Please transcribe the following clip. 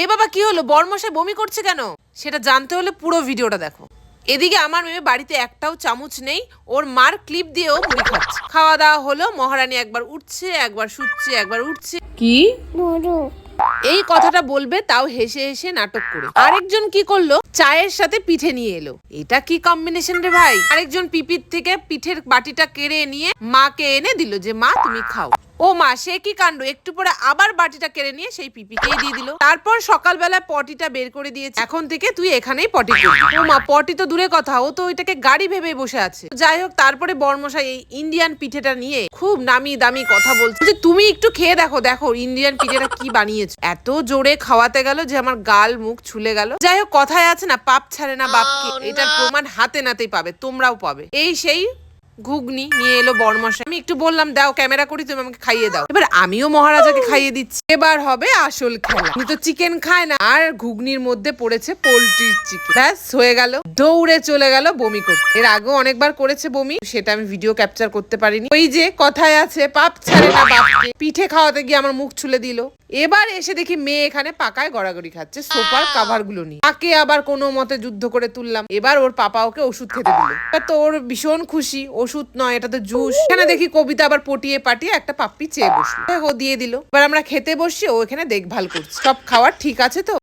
এ বাবা কি হলো? বর্মশাই বমি করছে কেন? সেটা জানতে হলে পুরো ভিডিওটা দেখো। এদিকে আমার মেয়ে বাড়িতে একটাও চামচ নেই। ওর মার ক্লিপ দিয়েও মুড়ি খাচ্ছে। খাওয়া দাওয়া হলো মহারানী একবার উঠছে একবার শুচ্ছে একবার উঠছে। কি? এই কথাটা বলবে, তাও হেসে হেসে নাটক করে। আরেকজন কি করল? চায়ের সাথে পিঠে নিয়ে এলো। এটা কি কম্বিনেশন রে ভাই? আরেকজন পিপির থেকে পিঠের বাটিটা কেড়ে নিয়ে মাকে এনে দিল যে, মা, তুমি খাও। ও মা, সে কি কাণ্ড? একটু পরে আবার বাটিটা কেড়ে নিয়ে সেই পিপিকেই দিয়ে দিল। তারপর সকালবেলা পটিটা বের করে দিয়েছে। এখন থেকে তুই এখানেই পটি করবি। ও মা, পটি তো দূরে কথা। ও তো ওইটাকে গাড়ি ভেবে বসে আছে। যাই হোক, তারপরে বর্মশাই এই ইন্ডিয়ান পিঠেটা নিয়ে খুব নামি দামি কথা বলছে। যে তুমি একটু খেয়ে দেখো দেখো ইন্ডিয়ান পিঠেটা কি বানিয়েছো? এত জোরে খাওয়াতে গেল যে আমার গাল মুখ ছুলে গেল। যাই হোক কথায় আছে না পাপ ছাড়ে না বাপকে। এটার প্রমাণ হাতে নাতেই পাবে তোমরাও পাবে। এই সেই ঘুগনি নিয়ে এলো বর্মশাই আমি একটু বললাম, দাও, ক্যামেরা করি, তুমি আমাকে খাইয়ে দাও। এবার আমিও মহারাজাকে খাইয়ে দিচ্ছি। এবার হবে আসল খেলা। উনি তো চিকেন খায় না। আর ঘুগনির মধ্যে পড়েছে পোলট্রির চিকেন ব্যাস, হয়ে গেল। দৌড়ে চলে গেল বমি করতে। এর আগেও অনেকবার করেছে বমি। সেটা আমি ভিডিও ক্যাপচার করতে পারিনি। ওই যে কথায় আছে, পাপ ছাড়ে না বাপকে। পিঠে খাওয়াতে গিয়ে আমার মুখ ছুলে দিল। এবার এসে দেখি মেয়ে এখানে পাকায় গড়াগড়ি খাচ্ছে, সোফার কাভারগুলো নিয়ে। তাকে আবার কোনো মতে যুদ্ধ করে তুললাম। এবার ওর পাপা ওকে ওষুধ খেতে দিল। তা তো ওর ভীষণ খুশি। ওষুধ নয়, এটা তো জুস। এখানে দেখি কবিতা আবার পটিয়ে পাটিয়ে একটা পাপ্পি চেয়ে বসল। ও দিয়ে দিল। এবার আমরা খেতে বসি, ও এখানে দেখভাল করছি। সব খাওয়ার ঠিক আছে তো?